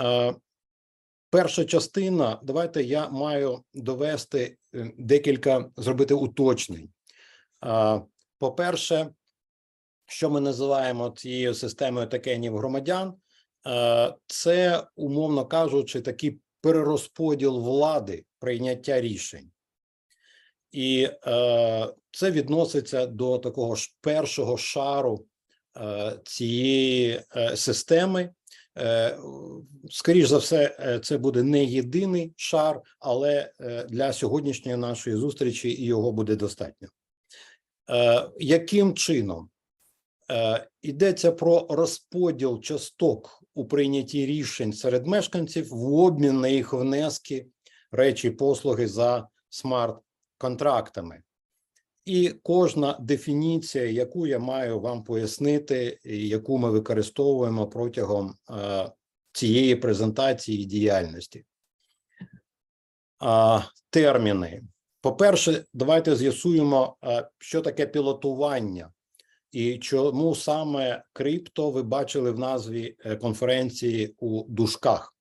Е, Перша частина. Давайте я маю довести е, декілька зробити уточнень. Е, По-перше, що ми називаємо цією системою токенів громадян, це, умовно кажучи, такий перерозподіл влади прийняття рішень. І це відноситься до такого ж першого шару цієї системи. Е, скоріш за все, е, це буде не єдиний шар, але е, для сьогоднішньої нашої зустрічі його буде достатньо. Яким чином? Йдеться про розподіл часток у прийнятті рішень серед мешканців в обмін на їх внески, речі, послуги за смарт-контрактами. І кожна дефініція, яку я маю вам пояснити, яку ми використовуємо протягом е, цієї презентації діяльності. Терміни. По-перше, давайте з'ясуємо, е, що таке пілотування і чому саме крипто ви бачили в назві е, конференції у дужках.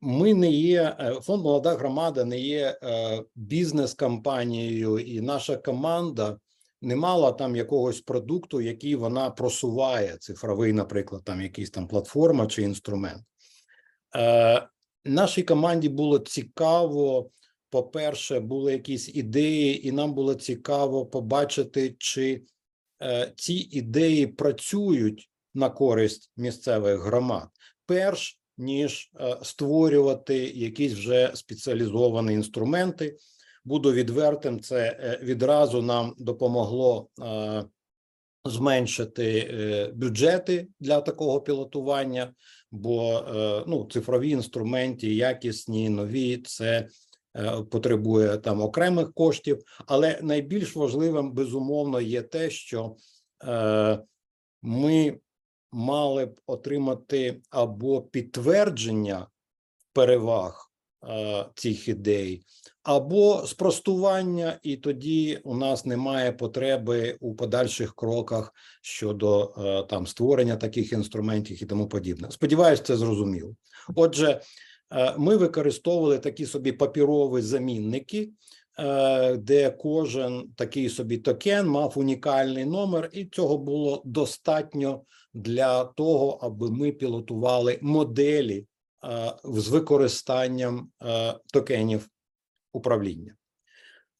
Ми не є е, фонд Молода громада, не є е, бізнес-компанією, і наша команда не мала там якогось продукту, який вона просуває, цифровий, наприклад, там якийсь там платформа чи інструмент. Е, Нашій команді було цікаво. По-перше, були якісь ідеї, і нам було цікаво побачити, чи ці ідеї працюють на користь місцевих громад, перш ніж е, створювати якісь вже спеціалізовані інструменти. Буду відвертим, це е, відразу нам допомогло е, зменшити бюджети для такого пілотування, бо ну, цифрові інструменти, якісні, нові, це потребує там окремих коштів. Але найбільш важливим, безумовно, є те, що ми мали б отримати або підтвердження переваг е, цих ідей, або спростування, і тоді у нас немає потреби у подальших кроках щодо е, там створення таких інструментів і тому подібне. Сподіваюсь, це зрозуміло. Отже, е, ми використовували такі собі папірові замінники, де кожен такий собі токен мав унікальний номер, і цього було достатньо для того, аби ми пілотували моделі е, з використанням е, токенів управління.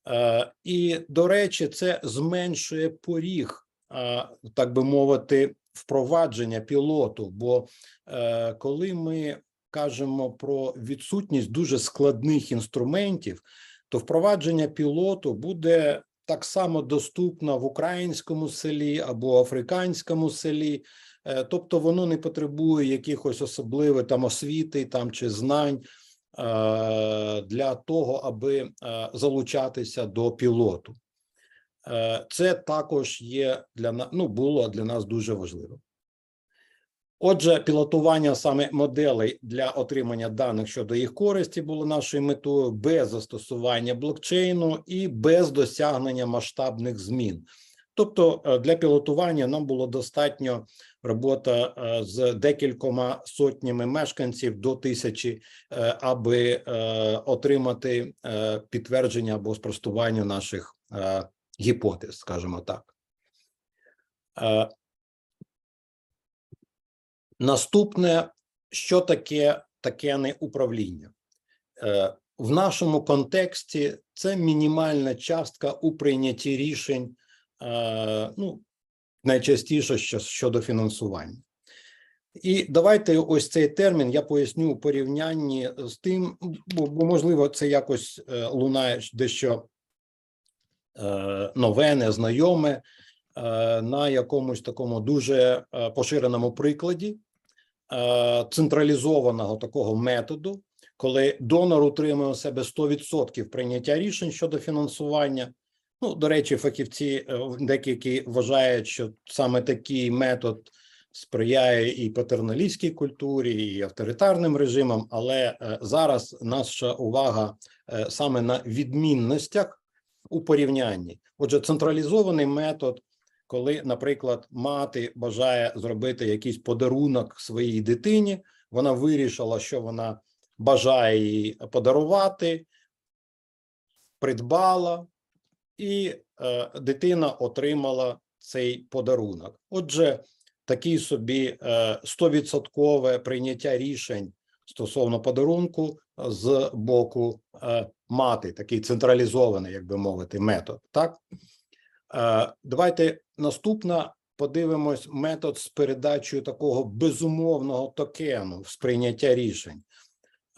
Е, І, до речі, це зменшує поріг, е, так би мовити, впровадження пілоту. Бо е, коли ми кажемо про відсутність дуже складних інструментів, то впровадження пілоту буде так само доступно в українському селі або африканському селі. Е, Тобто воно не потребує якихось особливих там освіти там чи знань е, для того, аби е, залучатися до пілоту. Це також є для на- ну, було для нас дуже важливо. Отже, пілотування саме моделей для отримання даних щодо їх користі було нашою метою без застосування блокчейну і без досягнення масштабних змін. Тобто е, для пілотування нам було достатньо робота е, з декількома сотнями мешканців до тисячі, е, аби отримати підтвердження або спростування наших гіпотез, скажімо так. Наступне, що таке такене управління? Е, В нашому контексті це мінімальна частка у прийнятті рішень, е, ну, найчастіше щодо фінансування. І давайте ось цей термін я поясню у порівнянні з тим, бо, можливо, це якось е, лунає дещо нове, незнайоме на якомусь такому дуже поширеному прикладі централізованого такого методу, коли донор утримує у себе 100% прийняття рішень щодо фінансування. Ну, до речі, фахівці е, деякі вважають, що саме такий метод сприяє і патерналістській культурі, і авторитарним режимам, але е, зараз наша увага е, саме на відмінностях у порівнянні. Отже, централізований метод, коли, наприклад, мати бажає зробити якийсь подарунок своїй дитині, Вона вирішила, що вона бажає їй подарувати, придбала, і е, дитина отримала цей подарунок. Отже, такий собі е, стовідсоткове прийняття рішень стосовно подарунку з боку е, мати, такий централізований, як би мовити, метод. Так давайте наступна подивимось метод з передачею такого безумовного токену сприйняття рішень.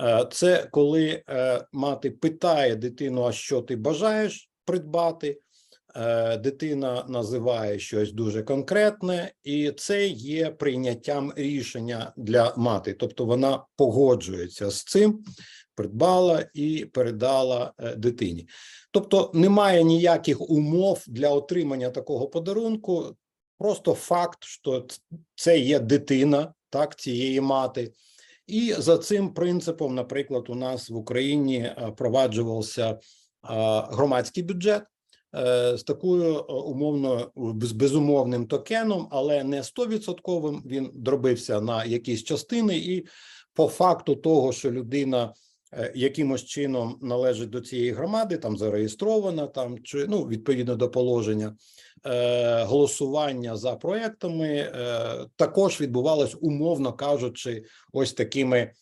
Е, Це коли е, мати питає дитину, а що ти бажаєш придбати. Е, Дитина називає щось дуже конкретне, і це є прийняттям рішення для мати. Тобто вона погоджується з цим, придбала і передала е, дитині. Тобто немає ніяких умов для отримання такого подарунку. Просто факт, що це є дитина, так цієї мати. І за цим принципом, наприклад, у нас в Україні е, впроваджувався е, громадський бюджет з такою умовно з безумовним токеном, але не 100%, Він дробився на якісь частини, і по факту того, що людина якимось чином належить до цієї громади, там зареєстрована, там чи ну відповідно до положення. е, Голосування за проектами е, також відбувалось, умовно кажучи, ось такими,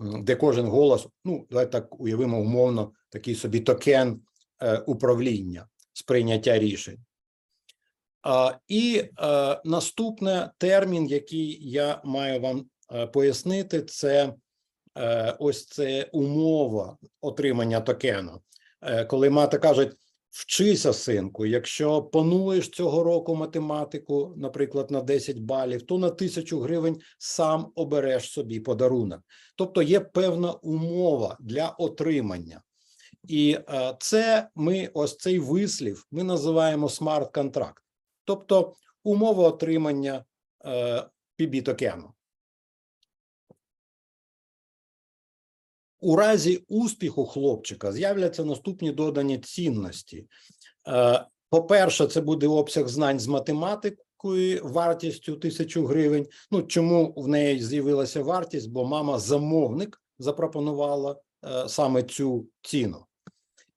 де кожен голос, ну давайте так уявимо умовно, такий собі токен е, управління сприйняття рішень. А, і е, наступне термін, який я маю вам е, пояснити, це е, ось це умова отримання токену. Е, коли мати кажуть, вчися, синку, якщо пануєш цього року математику, наприклад, на 10 балів, то на тисячу гривень сам обереш собі подарунок. Тобто є певна умова для отримання. І е, це ми ось цей вислів ми називаємо смарт-контракт, тобто умова отримання е, PB токену. У разі успіху хлопчика з'являться наступні додані цінності. Е, По-перше, це буде обсяг знань з математикою вартістю тисячу гривень. Ну чому в неї з'явилася вартість? Бо мама замовник запропонувала е, саме цю ціну.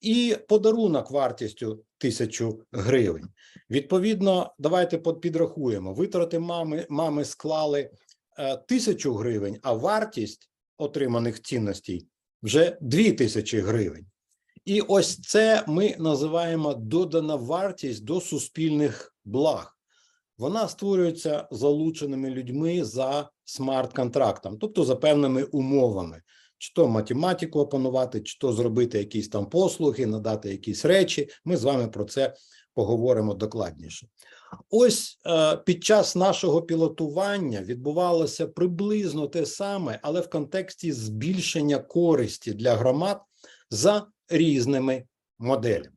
І подарунок вартістю тисячу гривень. Відповідно, давайте підрахуємо. Витрати мами, мами склали е, тисячу гривень, а вартість отриманих цінностей вже дві тисячі гривень. І ось це ми називаємо додана вартість до суспільних благ. Вона створюється залученими людьми за смарт-контрактом, тобто за певними умовами, чи то математику опанувати, чи то зробити якісь там послуги, надати якісь речі. Ми з вами про це поговоримо докладніше. Ось е, під час нашого пілотування відбувалося приблизно те саме, але в контексті збільшення користі для громад за різними моделями.